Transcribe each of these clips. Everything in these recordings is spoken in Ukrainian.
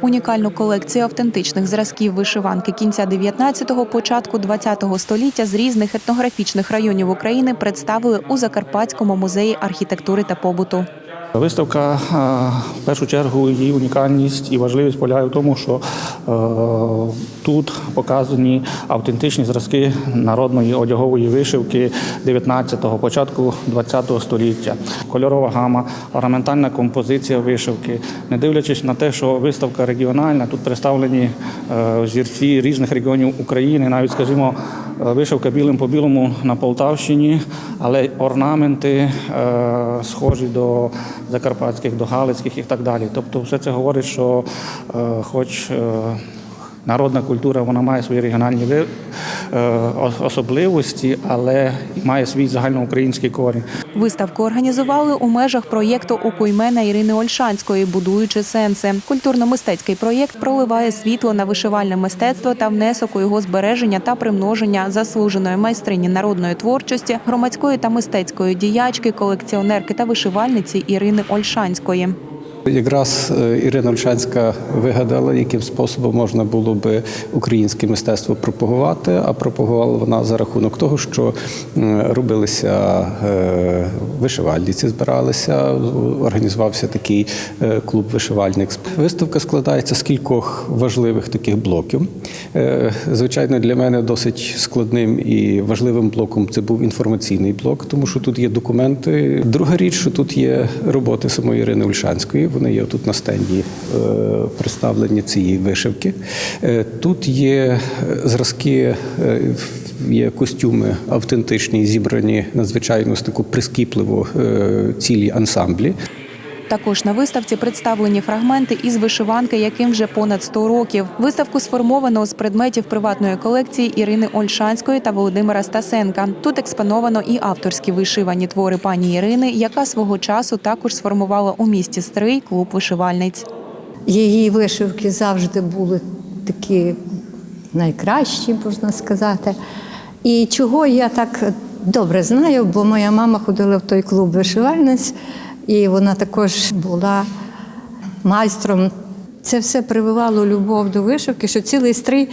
Унікальну колекцію автентичних зразків вишиванки кінця 19-го, початку 20-го століття з різних етнографічних районів України представили у Закарпатському музеї архітектури та побуту. Виставка е, в першу чергу її унікальність і важливість полягає в тому, що е, тут показані автентичні зразки народної одягової вишивки 19-го, початку 20-го століття. Кольорова гама, орнаментальна композиція вишивки. Не дивлячись на те, що виставка регіональна, тут представлені е, зірці різних регіонів України, навіть, скажімо, вишивка білим по білому на Полтавщині, але орнаменти е, схожі до закарпатських, до галицьких і так далі. Тобто, все це говорить, що е, хоч е, народна культура вона має свої регіональні ви- особливості, але має свій загальноукраїнський корінь. Виставку організували у межах проєкту «Укуймена» Ірини Ольшанської, будуючи сенси. Культурно-мистецький проєкт проливає світло на вишивальне мистецтво та внесок у його збереження та примноження заслуженої майстрині народної творчості, громадської та мистецької діячки, колекціонерки та вишивальниці Ірини Ольшанської. Якраз е, Ірина Ольшанська вигадала, яким способом можна було би українське мистецтво пропагувати. А пропагувала вона за рахунок того, що робилися е, вишивальниці, збиралися, організувався такий е, клуб вишивальник. Виставка складається з кількох важливих таких блоків. Звичайно, для мене досить складним і важливим блоком це був інформаційний блок, тому що тут є документи. Друга річ, що тут є роботи самої Ірини Ульшанської. Вони є тут на стенді е, представлені цієї вишивки. Е, Тут є е, зразки. Є костюми автентичні, зібрані надзвичайно з таку прискіпливо цілі ансамблі. Також на виставці представлені фрагменти із вишиванки, яким вже понад 100 років. Виставку сформовано з предметів приватної колекції Ірини Ольшанської та Володимира Стасенка. Тут експоновано і авторські вишивані твори пані Ірини, яка свого часу також сформувала у місті Стрий клуб вишивальниць. Її вишивки завжди були такі найкращі, можна сказати. І чого я так добре знаю, бо моя мама ходила в той клуб вишивальниць, і вона також була майстром. Це все прививало любов до вишивки, що цілий стрій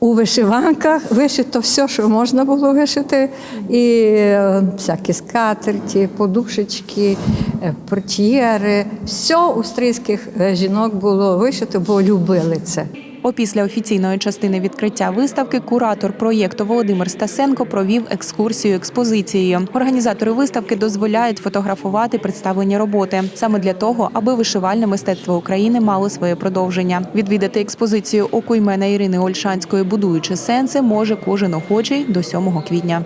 у вишиванках вишито все, що можна було вишити. І е, всякі скатерті, подушечки, е, портьєри. Все у стрийських е, жінок було вишито, бо любили це. Опісля офіційної частини відкриття виставки куратор проєкту Володимир Стасенко провів екскурсію експозицією. Організатори виставки дозволяють фотографувати представлені роботи саме для того, аби вишивальне мистецтво України мало своє продовження. Відвідати експозицію окуймена Ірини Ольшанської, будуючи сенси, може кожен охочий до 7 квітня.